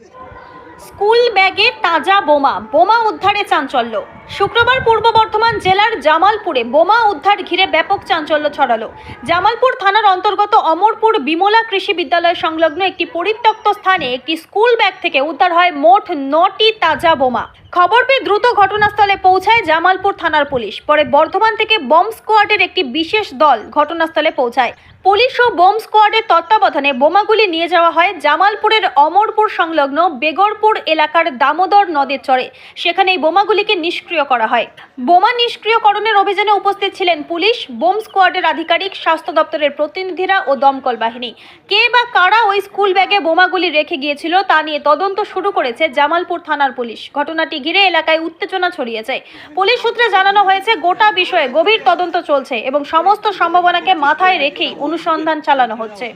yesterday. School ব্যাগে তাজা বোমা বোমা উদ্ধারে চাঞ্চল্য। শুক্রবার পূর্ব বর্ধমান জেলার জামালপুরে বোমা উদ্ধার ঘিরে ব্যাপক চাঞ্চল্য ছড়ালো। জামালপুর থানার অন্তর্গত অমরপুর বিমলা কৃষি বিদ্যালয় সংলগ্ন একটি পরিত্যক্ত স্থানে একটি স্কুল ব্যাগ থেকে উদ্ধার হয় মোট নটি তাজা বোমা। খবর পেয়ে দ্রুত ঘটনাস্থলে পৌঁছায় জামালপুর থানার পুলিশ। পরে বর্ধমান থেকে বম্ব স্কোয়াডের একটি বিশেষ দল ঘটনাস্থলে পৌঁছায়। পুলিশ ও বোম স্কোয়াডের তত্ত্বাবধানে বোমাগুলি নিয়ে যাওয়া হয় জামালপুরের অমরপুর সংলগ্ন বেগরপুর এলাকার দামোদর নদের চরে। সেখানে এই বোমাগুলিকে নিষ্ক্রিয় করা হয়। বোমা নিষ্ক্রিয়করণের অভিযানে উপস্থিত ছিলেন পুলিশ, বোম স্কোয়াডের আধিকারিক, স্বাস্থ্য দপ্তরের প্রতিনিধিরা ও দমকল বাহিনী। কে বা কারা ওই স্কুল ব্যাগে বোমাগুলি রেখে গিয়েছিল তা নিয়ে তদন্ত শুরু করেছে জামালপুর থানার পুলিশ। ঘটনাটি ঘিরে এলাকায় উত্তেজনা ছড়িয়েছে পুলিশ সূত্রে জানানো হয়েছে, গোটা বিষয়ে গভীর তদন্ত চলছে এবং সমস্ত সম্ভাবনাকে মাথায় রেখেই অনুসন্ধান চালানো হচ্ছে।